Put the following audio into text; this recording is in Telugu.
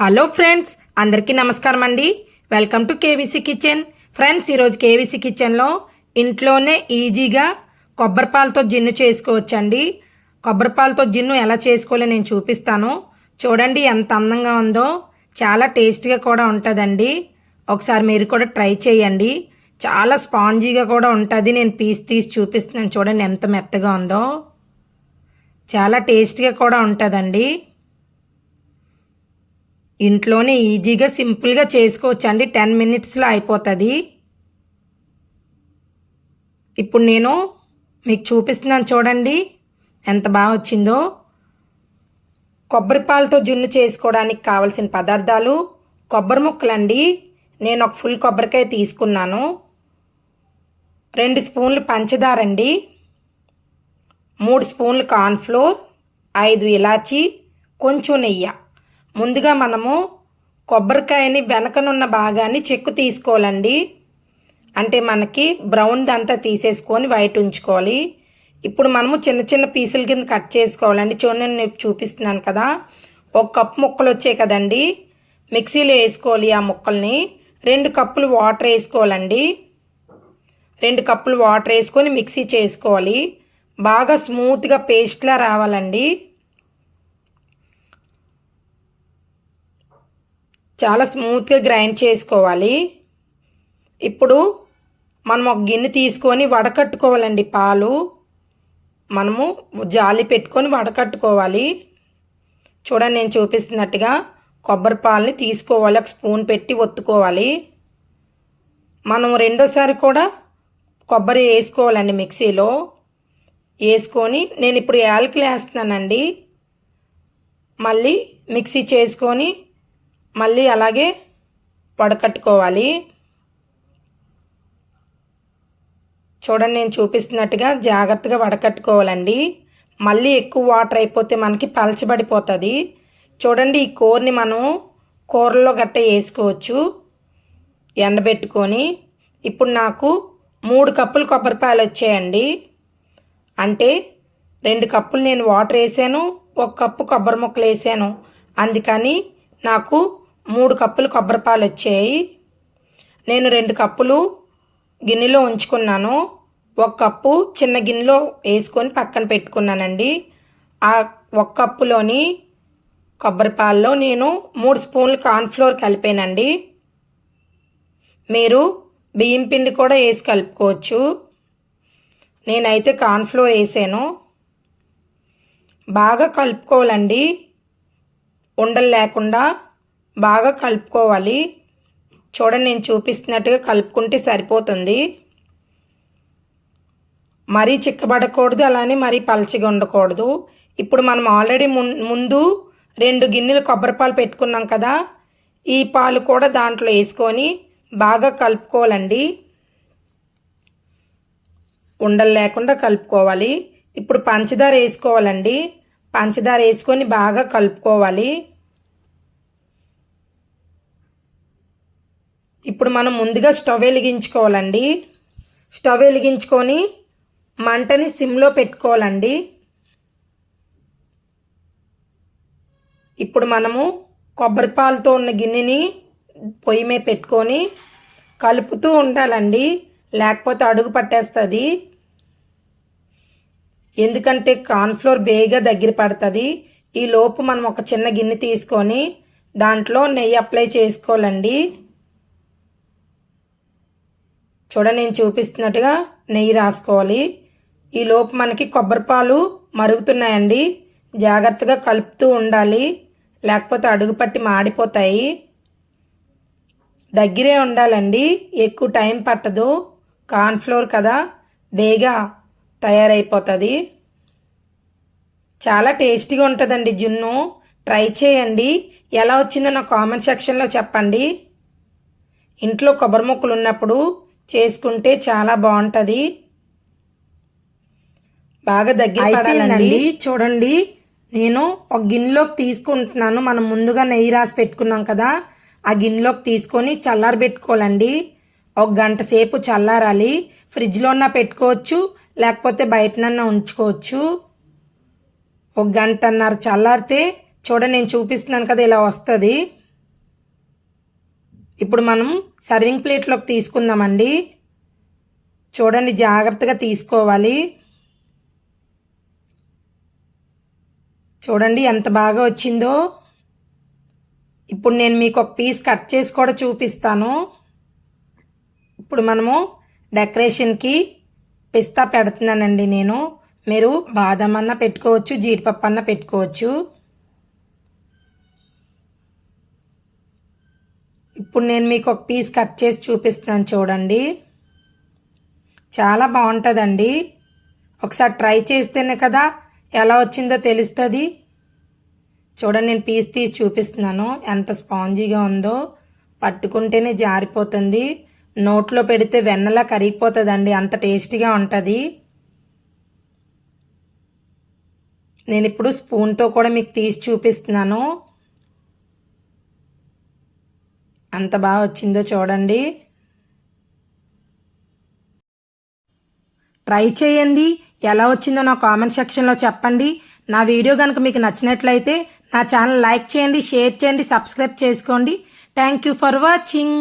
హలో ఫ్రెండ్స్ అందరికీ నమస్కారం అండి. Welcome to KVC kitchen. Friends ఈరోజు కేవీసీ కిచెన్లో ఇంట్లోనే ఈజీగా కొబ్బరిపాలతో జిన్ను చేసుకోవచ్చండి. కొబ్బరిపాలతో జిన్ను ఎలా చేసుకోవాలో నేను చూపిస్తాను. చూడండి ఎంత అందంగా ఉందో. చాలా టేస్టీగా కూడా ఉంటుందండి. ఒకసారి మీరు కూడా ట్రై చేయండి. చాలా స్పాంజీగా కూడా ఉంటుంది. నేను పీస్ తీసి చూపిస్తున్నాను. చూడండి ఎంత మెత్తగా ఉందో. చాలా టేస్టీగా కూడా ఉంటుందండి. ఇంట్లోనే ఈజీగా సింపుల్గా చేసుకోవచ్చు అండి టెన్ మినిట్స్లో అయిపోతుంది. ఇప్పుడు నేను మీకు చూపిస్తున్నాను చూడండి. ఎంత బాగా వచ్చిందో. కొబ్బరి పాలతో జున్ను చేసుకోవడానికి కావలసిన పదార్థాలు. కొబ్బరి ముక్కలండి. నేను ఒక ఫుల్ కొబ్బరికాయ తీసుకున్నాను. రెండు స్పూన్లు పంచదార అండి. మూడు స్పూన్లు కార్న్ఫ్లోర్ ఐదు ఇలాచి. కొంచెం నెయ్యి. ముందుగా మనము కొబ్బరికాయని వెనకనున్న భాగాన్ని చెక్కు తీసుకోవాలండి. అంటే మనకి బ్రౌన్ అంతా తీసేసుకొని వైట్ ఉంచుకోవాలి. ఇప్పుడు మనము చిన్న చిన్న పీసుల కింద కట్ చేసుకోవాలండి. చూడండి నేను చూపిస్తున్నాను కదా. ఒక కప్పు ముక్కలు వచ్చాయి కదండి. మిక్సీలో వేసుకోవాలి ఆ ముక్కల్ని. రెండు కప్పులు వాటర్ వేసుకోవాలండి. రెండు కప్పులు వాటర్ వేసుకొని మిక్సీ చేసుకోవాలి. బాగా స్మూత్గా పేస్ట్లా రావాలండి. చాలా స్మూత్గా గ్రైండ్ చేసుకోవాలి. ఇప్పుడు మనం ఒక గిన్నె తీసుకొని వడకట్టుకోవాలండి పాలు. మనము జాలి పెట్టుకొని వడకట్టుకోవాలి. చూడండి నేను చూపిస్తున్నట్టుగా కొబ్బరి పాలని తీసుకోవాలి ఒక స్పూన్ పెట్టి ఒత్తుకోవాలి. మనం రెండోసారి కూడా కొబ్బరి వేసుకోవాలండి మిక్సీలో. వేసుకొని నేను ఇప్పుడు యాలకులు వేస్తున్నానండి. మళ్ళీ మిక్సీ చేసుకొని మళ్ళీ అలాగే వడకట్టుకోవాలి. చూడండి నేను చూపిస్తున్నట్టుగా జాగ్రత్తగా వడకట్టుకోవాలండి. మళ్ళీ ఎక్కువ వాటర్ అయిపోతే మనకి పలచబడిపోతుంది. చూడండి ఈ కూరని మనం కూరలో గట్ట వేసుకోవచ్చు. ఎండబెట్టుకొని. ఇప్పుడు నాకు మూడు కప్పులు కొబ్బరిపాయలు వచ్చాయండి. అంటే రెండు కప్పులు నేను వాటర్ వేసాను ఒక కప్పు కొబ్బరి ముక్కలు వేసాను. అందుకని నాకు మూడు కప్పులు కొబ్బరి పాలు వచ్చాయి. నేను రెండు కప్పులు గిన్నెలో ఉంచుకున్నాను. ఒక కప్పు చిన్న గిన్నెలో వేసుకొని పక్కన పెట్టుకున్నానండి. ఆ ఒక కప్పులోని కొబ్బరి పాలలో నేను మూడు స్పూన్లు కార్న్ఫ్లోర్ కలిపానండి. మీరు బియ్యం పిండి కూడా వేసి కలుపుకోవచ్చు. నేనైతే కార్న్ఫ్లోర్ వేసాను. బాగా కలుపుకోవాలండి. ఉండలు లేకుండా బాగా కలుపుకోవాలి. చూడండి నేను చూపిస్తున్నట్టుగా కలుపుకుంటే సరిపోతుంది. మరీ చిక్కబడకూడదు అలానే మరీ పలచిగా ఉండకూడదు. ఇప్పుడు మనం ఆల్రెడీ ముందు రెండు గిన్నెలు కొబ్బరి పాలు పెట్టుకున్నాం కదా ఈ పాలు కూడా దాంట్లో వేసుకొని బాగా కలుపుకోవాలండి. ఉండలు లేకుండా కలుపుకోవాలి. ఇప్పుడు పంచదార వేసుకోవాలండి. పంచదార వేసుకొని బాగా కలుపుకోవాలి. ఇప్పుడు మనం ముందుగా స్టవ్ వెలిగించుకోవాలండి. స్టవ్ వెలిగించుకొని మంటని సిమ్లో పెట్టుకోవాలండి. ఇప్పుడు మనము కొబ్బరిపాలతో ఉన్న గిన్నెని పొయ్యి మీద పెట్టుకొని కలుపుతూ ఉండాలండి. లేకపోతే అడుగు పట్టేస్తుంది. ఎందుకంటే కార్న్ఫ్లోర్ బేగా దగ్గర పడుతుంది. ఈ లోపు మనం ఒక చిన్న గిన్నె తీసుకొని దాంట్లో నెయ్యి అప్లై చేసుకోవాలండి. చూడ నేను చూపిస్తున్నట్టుగా నెయ్యి రాసుకోవాలి. ఈ లోపు మనకి కొబ్బరి పాలు మరుగుతున్నాయండి. జాగ్రత్తగా కలుపుతూ ఉండాలి. లేకపోతే అడుగు పట్టి మాడిపోతాయి. దగ్గరే ఉండాలండి. ఎక్కువ టైం పట్టదు. కార్న్ఫ్లోర్ కదా బేగా తయారైపోతుంది. చాలా టేస్టీగా ఉంటుందండి జున్ను. ట్రై చేయండి. ఎలా వచ్చిందో నా కామెంట్ సెక్షన్లో చెప్పండి. ఇంట్లో కొబ్బరి ముక్కలు ఉన్నప్పుడు చేసుకుంటే చాలా బాగుంటుంది. బాగా దగ్గర పడాలండి. చూడండి నేను ఒక గిన్నెలోకి తీసుకుంటున్నాను. మనం ముందుగా నెయ్యి రాసి పెట్టుకున్నాం కదా ఆ గిన్నెలోకి తీసుకొని చల్లారబెట్టుకోవాలండి ఒక గంట సేపు చల్లారాలి. ఫ్రిడ్జ్లోనా పెట్టుకోవచ్చు లేకపోతే బయటనన్నా ఉంచుకోవచ్చు. ఒక గంటన్నర చల్లారితే చూడ నేను చూపిస్తున్నాను కదా ఇలా వస్తుంది. ఇప్పుడు మనం సర్వింగ్ ప్లేట్లోకి తీసుకుందామండి. చూడండి జాగ్రత్తగా తీసుకోవాలి. చూడండి ఎంత బాగా వచ్చిందో. ఇప్పుడు నేను మీకు ఒక పీస్ కట్ చేసి కూడా చూపిస్తాను. ఇప్పుడు మనము డెకరేషన్కి పిస్తా పెడుతున్నానండి నేను. మీరు బాదం అన్న పెట్టుకోవచ్చు జీడిపప్పు అన్న పెట్టుకోవచ్చు. ఇప్పుడు నేను మీకు ఒక పీస్ కట్ చేసి చూపిస్తున్నాను చూడండి. చాలా బాగుంటుందండి. ఒకసారి ట్రై చేస్తేనే కదా ఎలా వచ్చిందో తెలుస్తుంది. చూడండి నేను పీస్ తీసి చూపిస్తున్నాను. ఎంత స్పాంజీగా ఉందో. పట్టుకుంటేనే జారిపోతుంది. నోట్లో పెడితే వెన్నలా కరిగిపోతుందండి. అంత టేస్టీగా ఉంటుంది. నేను ఇప్పుడు స్పూన్తో కూడా మీకు తీసి చూపిస్తున్నాను. అంత బాగా వచ్చిందో చూడండి. ట్రై చేయండి. ఎలా వచ్చిందో నా కామెంట్ సెక్షన్లో చెప్పండి. నా వీడియో కనుక మీకు నచ్చినట్లయితే నా ఛానల్ లైక్ చేయండి షేర్ చేయండి సబ్స్క్రైబ్ చేసుకోండి. Thank you for watching